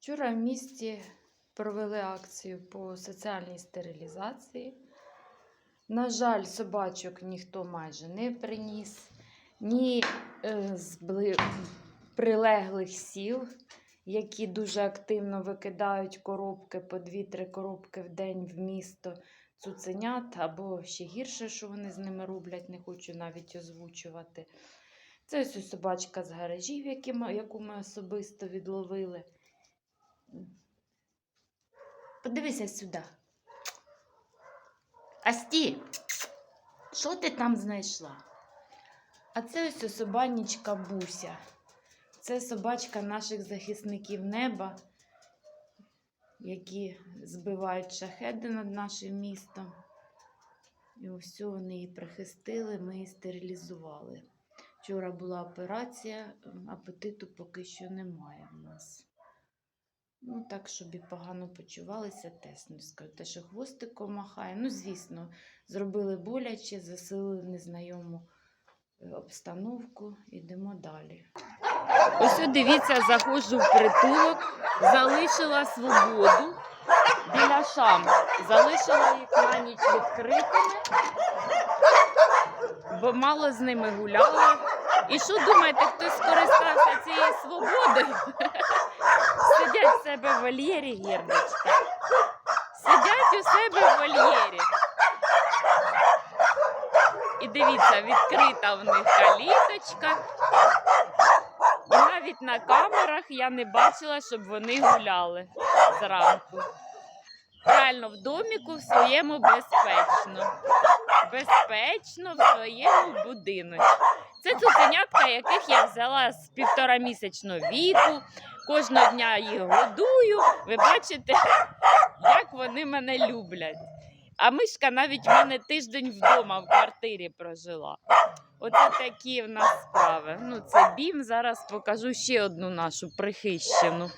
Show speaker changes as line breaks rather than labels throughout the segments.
Вчора в місті провели акцію по соціальній стерилізації. На жаль, собачок ніхто майже не приніс, ні е, з прилеглих сіл, які дуже активно викидають коробки по 2-3 коробки в день в місто цуценят, або ще гірше, що вони з ними роблять, не хочу навіть озвучувати. Це ось ось собачка з гаражів, яку ми особисто відловили. Подивися сюди. Асті, що ти там знайшла? А це ось собанічка Буся. Це собачка наших захисників неба, які збивають шахеди над нашим містом. І ось вони її прихистили, ми її стерилізували. Вчора була операція, апетиту поки що немає в нас. Ну, так, щоб і погано почувалися, теж. Те, що хвостиком махає. Ну, звісно, зробили боляче, засилили незнайому е, обстановку. Ідемо далі. Ось дивіться, заходжу в притулок, залишила свободу біля шам. Залишила їх на ніч відкритими, бо мало з ними гуляла. І що думаєте, хтось скористався цією свободою? Сидять в себе в вольєрі, гірнички. Сидять у себе в вольєрі. І дивіться, відкрита в них каліточка. І навіть на камерах я не бачила, щоб вони гуляли зранку. Реально, в доміку в своєму безпечно. Безпечно в своєму будинку. Це цуценятка, яких я взяла з півторамісячного віку. Кожного дня їх годую. Ви бачите, як вони мене люблять. А мишка навіть в мене тиждень вдома в квартирі прожила. Оце такі в нас справи. Ну, це бім. Зараз покажу ще одну нашу прихищену.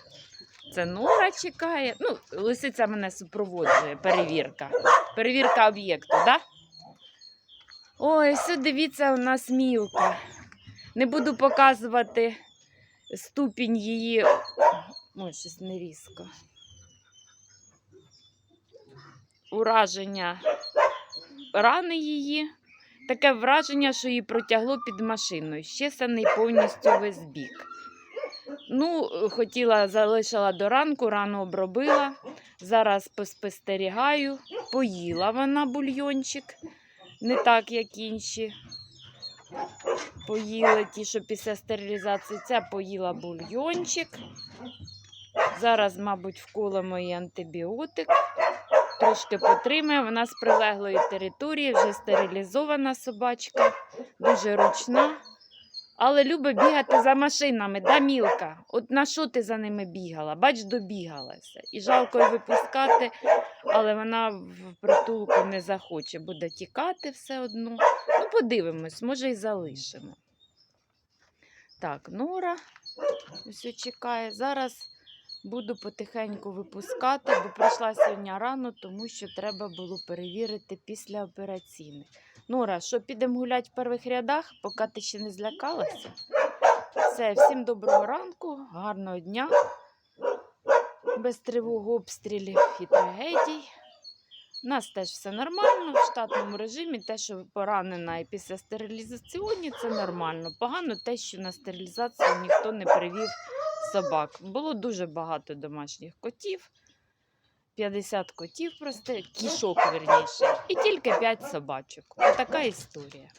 Це Нора чекає. Ну, лисиця мене супроводжує, перевірка. Перевірка об'єкту? Да? Ой, все дивіться, у нас мілка. Не буду показувати ступінь її. Ой, щось не різко. Ураження рани її. Таке враження, що її протягло під машиною. Щесаний повністю весь бік. Ну, хотіла, залишила до ранку, рану обробила. Зараз поспостерігаю. Поїла вона бульйончик, не так, як інші. Поїли ті, що після стерилізації. Ця поїла бульйончик. Зараз, мабуть, вколимо їй антибіотик. Трошки потримає. Вона з прилеглої території, вже стерилізована собачка, дуже ручна. Але любить бігати за машинами, да, Мілка? От на що ти за ними бігала? Бач, добігалася. І жалко її випускати, але вона в притулку не захоче, буде тікати все одно. Ну, подивимось, може і залишимо. Так, Нора ось чекає. Зараз буду потихеньку випускати, бо прийшла сьогодні рано, тому що треба було перевірити післяопераційне. Нора, що підемо гуляти в перших рядах, поки ти ще не злякалася? Все, всім доброго ранку, гарного дня, без тривог, обстрілів і трагедій. У нас теж все нормально в штатному режимі. Те, що поранена і після стерилізаційні, це нормально. Погано те, що на стерилізацію ніхто не привів собак. Було дуже багато домашніх котів. 50 котів просто, кішок верніше, і тільки 5 собачок. Отака історія.